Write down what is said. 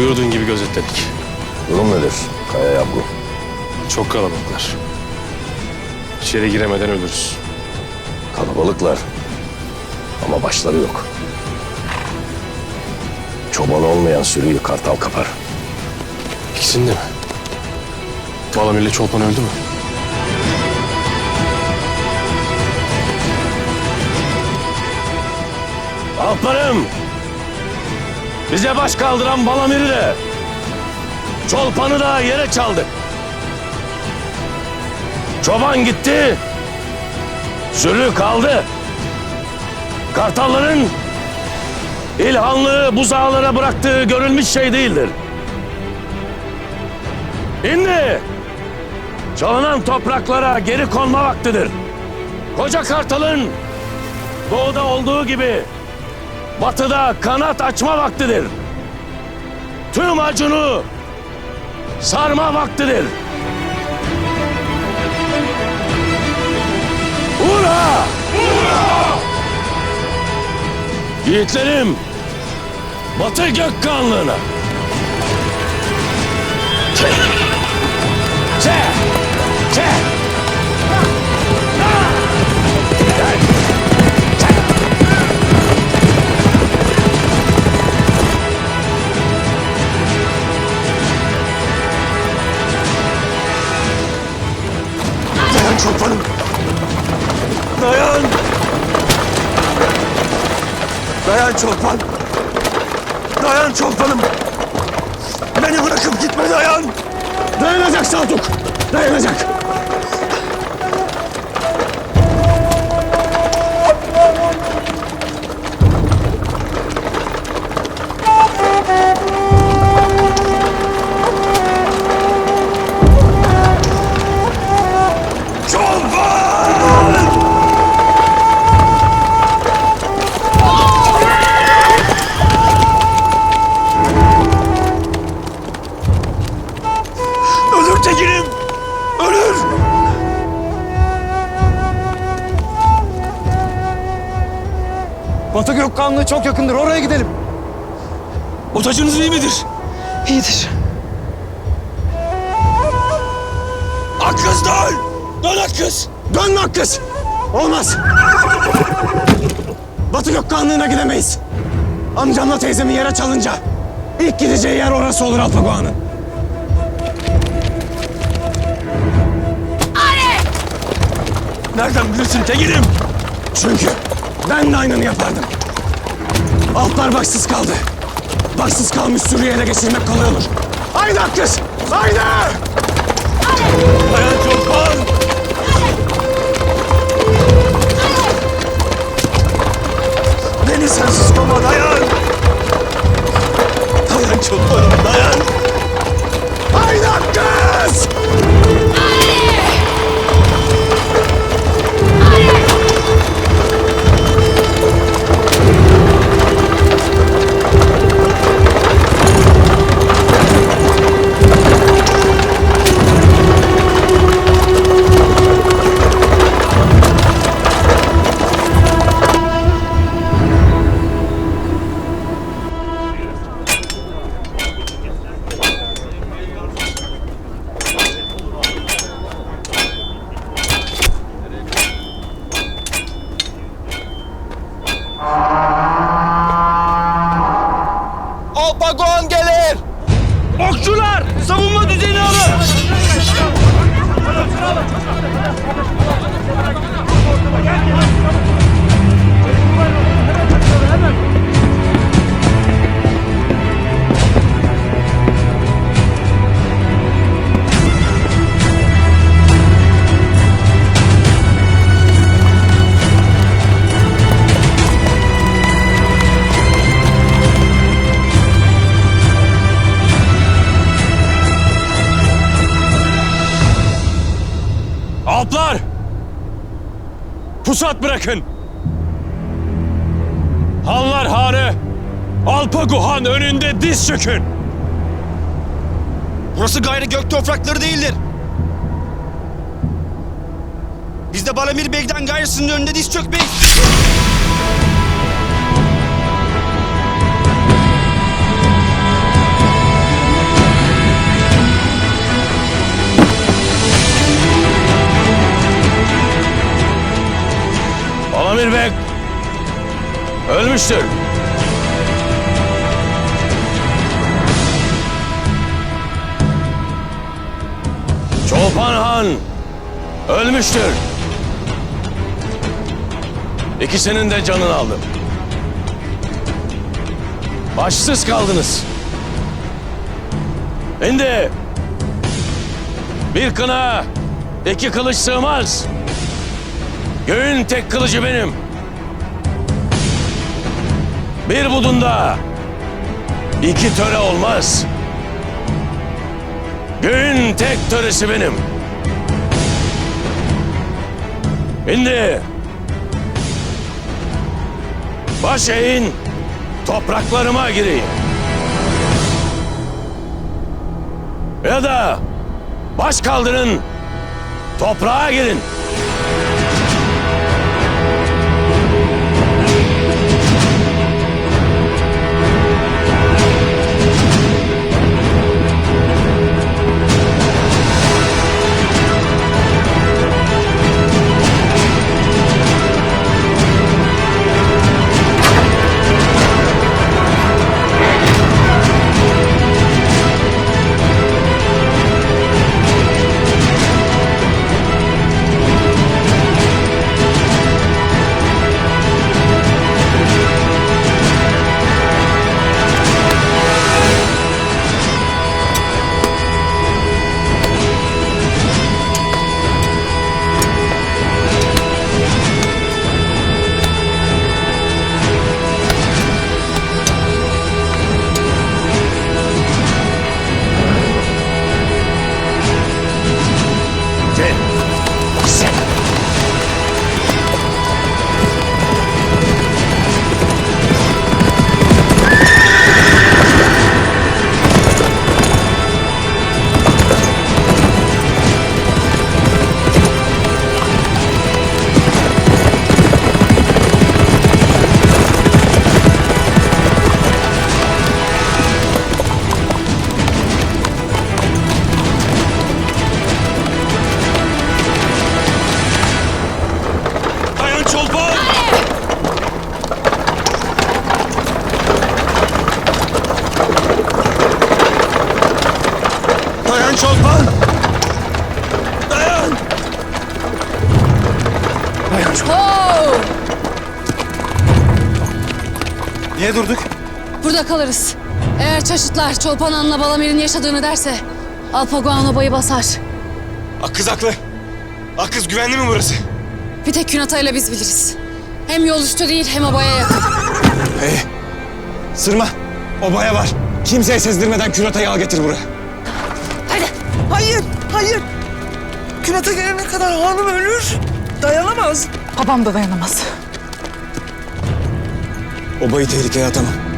Buyurduğun gibi gözetledik. Durum nedir Kaya Yavru? Çok kalabalıklar. İçeri giremeden ölürüz. Kalabalıklar. Ama başları yok. Çoban olmayan sürüyü kartal kapar. İkisinde mi? Balamir'le Çolpan öldü mü? Alparım! Bize baş kaldıran Balamir'i de, Çolpan'ı da yere çaldık. Çoban gitti, sürü kaldı. Kartalların İlhanlığı buzağlara bıraktığı görülmüş şey değildir. Şimdi çalınan topraklara geri konma vaktidir. Koca Kartal'ın doğuda olduğu gibi batıda kanat açma vaktidir. Tüm acını sarma vaktidir. Ura! Yiğitlerim, Batı Gökkanlığı'na. Dayan! Dayan çoban! Dayan çobanım! Beni bırakıp gitme dayan! Dayanacak Sadık! Dayanacak! Batı Gökkanlığı çok yakındır. Oraya gidelim. Otacınız iyi midir? İyidir. Akkız dön! Dön Akkız! Dön Akkız! Olmaz! Batı Gökkanlığı'na gidemeyiz. Amcamla teyzemi yere çalınca ilk gideceği yer orası olur Alpagoğan'ın. Nereden bilirsin Tegin'im? Çünkü ben de aynını yapardım. Altlar başsız kaldı. Başsız kalmış sürüyü ele geçirmek kolay olur. Haydi Akkız! Haydi! Alpagon gelir. Okçular! Savunma düzeni alın! Pusat bırakın! Hanlar Hanı, Alpaguhan önünde diz çökün! Burası gayrı gök toprakları değildir. Biz de Balamir Bey'den gayrısının önünde diz çökmeyiz. Balamir Bey ölmüştür. Çolpan Han ölmüştür. İkisinin de canını aldım. Başsız kaldınız. Şimdi bir kına iki kılıç sığmaz. Göğün tek kılıcı benim. Bir budunda iki töre olmaz. Göğün tek töresi benim. Şimdi baş eğin topraklarıma gireyim. Ya da baş kaldırın toprağa girin. Niye durduk? Burada kalırız. Eğer çeşitler Çolpan Han'la Balamir'in yaşadığını derse Alpaguan obayı basar. Akkız haklı. Akkız güvenli mi burası? Bir tek Künatay'la biz biliriz. Hem yol üstü değil hem obaya yakın. Hey. Sırma. Obaya var. Kimseye sezdirmeden küratayı al getir buraya. Hadi. Hayır, hayır. Künata gelene kadar hanım ölür. Dayanamaz. Babam da dayanamaz. 覚えているけ頭。